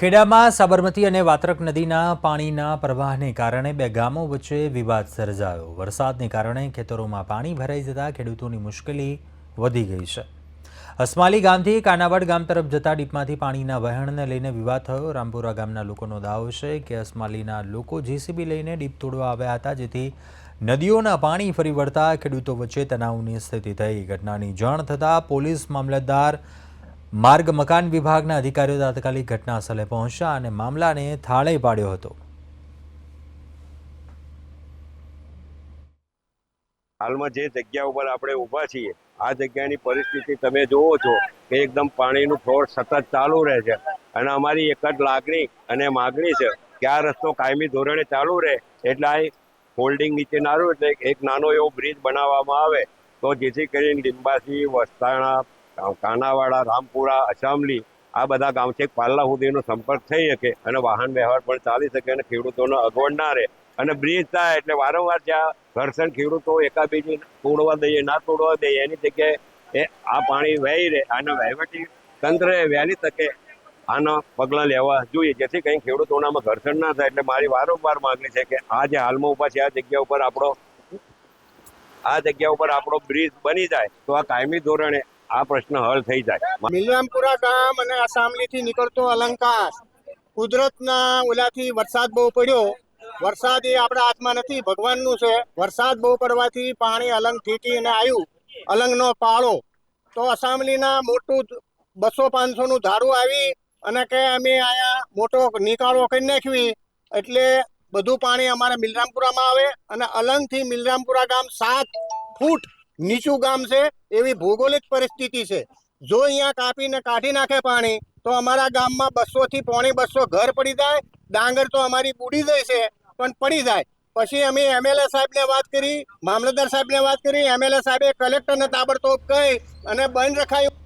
ખેડામાં સાબરમતી અને વાત્રક નદીના પાણીના પ્રવાહને કારણે બે ગામો વચ્ચે વિવાદ સર્જાયો. વરસાદને કારણે ખેતરોમાં પાણી ભરાઈ જતા ખેડૂતોની મુશ્કેલી વધી ગઈ છે. અસમાલી ગામથી કાનાવાડ ગામ તરફ જતા ડીપમાંથી પાણીના વહેણને લઈને વિવાદ થયો. રામપુરા ગામના લોકોનો દાવો છે કે અસમાલીના લોકો જેસીબી લઈને ડીપ તોડવા આવ્યા હતા, જેથી નદીઓના પાણી ફરી વળતા ખેડૂતો વચ્ચે તણાવની સ્થિતિ થઈ. ઘટનાની જાણ થતાં પોલીસ મામલતદાર માર્ગ મકાન વિભાગના અધિકારીઓ તાત્કાલિક ઘટના સ્થળે પહોંચ્યા અને મામલાને થાળે પાડ્યો હતો. હાલમાં જે જગ્યા ઉપર આપણે ઊભા છીએ, આ જગ્યાની પરિસ્થિતિ તમે જોવો છો કે એકદમ પાણીનું ફ્લોર સતત ચાલુ રહે છે અને અમારી એક જ લાગણી અને માગણી છે કે આ રસ્તો કાયમી ધોરણે ચાલુ રહે એટલે આ હોલ્ડિંગ નીચે નારું એટલે એક નાનો એવો બ્રિજ બનાવવામાં આવે તો જેથી કરીને લીંબાસી, વસ્તાણા કાનાવાડા, રામપુરા અસામલી આ બધા ગામ છે. પાલ્લા સુધીનો સંપર્ક થઈ શકે અને વાહન વ્યવહાર પણ ચાલી શકે અને ખેડૂતોનો અગવડ ના રહે. અને બ્રિજ થાય એટલે વારંવાર જ્યાં ઘર્ષણ ખેડૂતો એકાબીજી તોડવા દઈએ, ના તોડવા દઈએ, એની જગ્યાએ એ આ પાણી વહી રહે અને વહીવટી તંત્રએ વહેલી તકે આના પગલાં લેવા જોઈએ. જેથી કંઈ ખેડૂતોનામાં ઘર્ષણ ના થાય. એટલે મારી વારંવાર માગણી છે કે આ જે હાલમાં ઊભા છે, આ જગ્યા ઉપર આપણો આ જગ્યા ઉપર આપણો બ્રિજ બની જાય. તો આ કાયમી ધોરણે આ પ્રશ્ન હલ થઈ જાય. મિલરામપુરા ગામ અને આસામલીથી નીકળતો અલંકાર કુદરતના ઓલાથી વરસાદ બહુ પડ્યો. વરસાદ એ આપણા હાથમાં નથી, ભગવાનનું છે. વરસાદ બહુ પડવાથી પાણી અલંગ ઠીકી અને આવ્યું અલંગનો પાળો. તો અસામલીના મોટું બસો પાંચસોનું ધારું આવી અને કે અમે અહીંયા મોટો નિકાળો કરી નાખવી. એટલે બધું પાણી અમારા મિલરામપુરામાં આવે અને અલંગથી મિલરામપુરા ગામ સાત ફૂટ નીચું ગામ છે, એવી ભૌગોલિક પરિસ્થિતિ છે. જો અહીંયા કાપીને કાઢી નાખે પાણી, તો અમારા ગામમાં બસો થી પોણી બસો ઘર પડી જાય, ડાંગર તો અમારી બુડી જાય છે, પણ પડી જાય. પછી અમે એમએલએ સાહેબને વાત કરી, મામલતદાર સાહેબને વાત કરી, એમએલએ સાહેબે કલેક્ટરને તાબડતોબ કહી અને બંધ રખાયું.